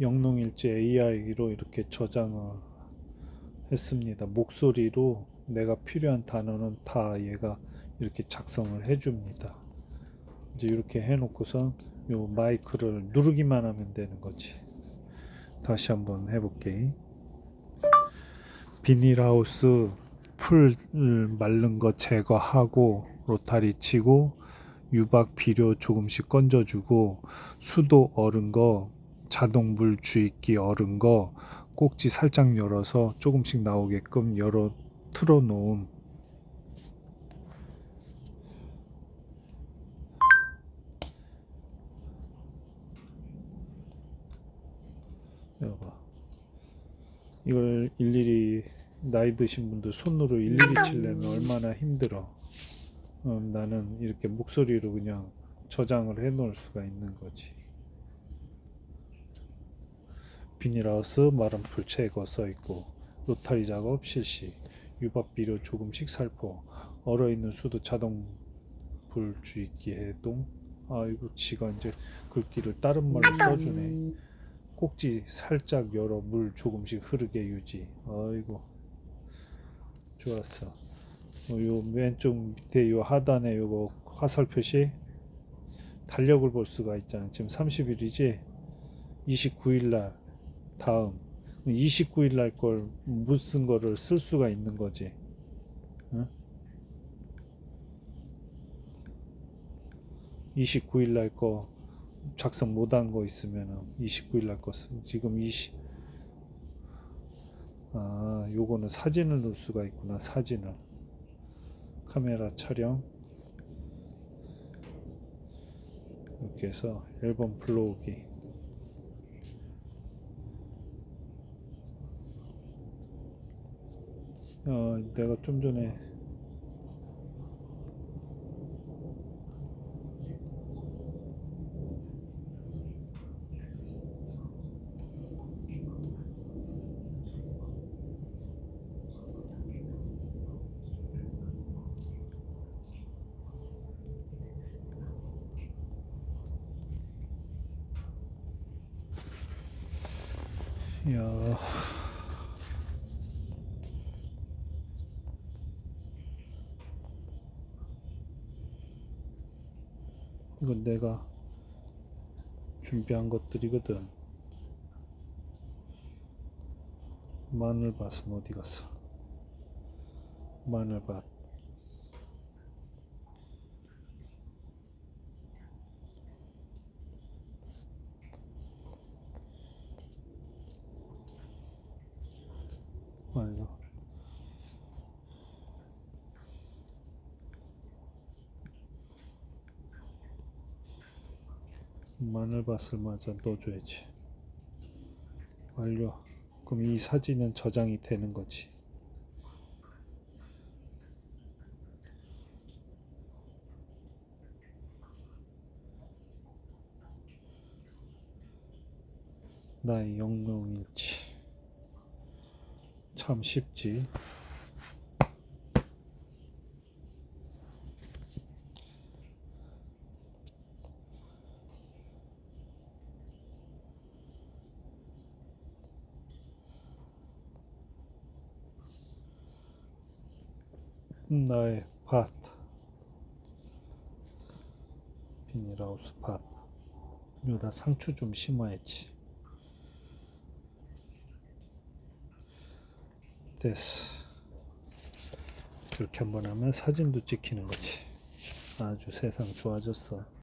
영농일지 AI로 이렇게 저장을 했습니다. 목소리로 내가 필요한 단어는 다 얘가 이렇게 작성을 해줍니다. 이제 이렇게 해놓고서 요 마이크를 누르기만 하면 되는 거지. 다시 한번 해볼게. 비닐하우스 풀 마른 거 제거하고 로타리 치고 유박 비료 조금씩 건져주고 수도 얼은 거 자동 물 주입기 얼은 거 꼭지 살짝 열어서 조금씩 나오게끔 열어 틀어 놓음. 여봐. 이걸 일일이 나이 드신 분들 손으로 일일이 치려면 얼마나 힘들어. 음, 나는 이렇게 목소리로 그냥 저장을 해 놓을 수가 있는 거지 비닐하우스 마른 풀 제거 써 있고 로타리 작업 실시. 유박 비료 조금씩 살포. 얼어 있는 수도 자동 불 주입기 해동. 아 이거 지가 이제 글귀를 다른 말로 써주네. 꼭지 살짝 열어 물 조금씩 흐르게 유지. 아이고. 좋았어. 어, 요 왼쪽 밑에 요 하단에 요거 화살 표시. 달력을 볼 수가 있잖아. 지금 30일이지? 29일 날 다음 29일 날걸 무슨 거를 쓸 수가 있는 거지. 응? 29일 날 거 작성 못 한 거 있으면은 29일 날거 쓰. 지금 20. 아, 요거는 사진을 넣을 수가 있구나. 사진을. 카메라 촬영. 이렇게 해서 앨범 불러오기. 어, 내가 좀 전에 야 이건 내가 준비한 것들이거든. 마늘밭은 어디 갔어? 마늘밭. 아이고. 마늘밭을 맞아 넣어줘야지. 완료. 그럼 이 사진은 저장이 되는 거지. 나의 영롱일치. 참 쉽지. 나의 밭. 비닐하우스 밭. 여기다 상추 좀 심어야지. 됐어. 그렇게 한번 하면 사진도 찍히는 거지. 아주 세상 좋아졌어.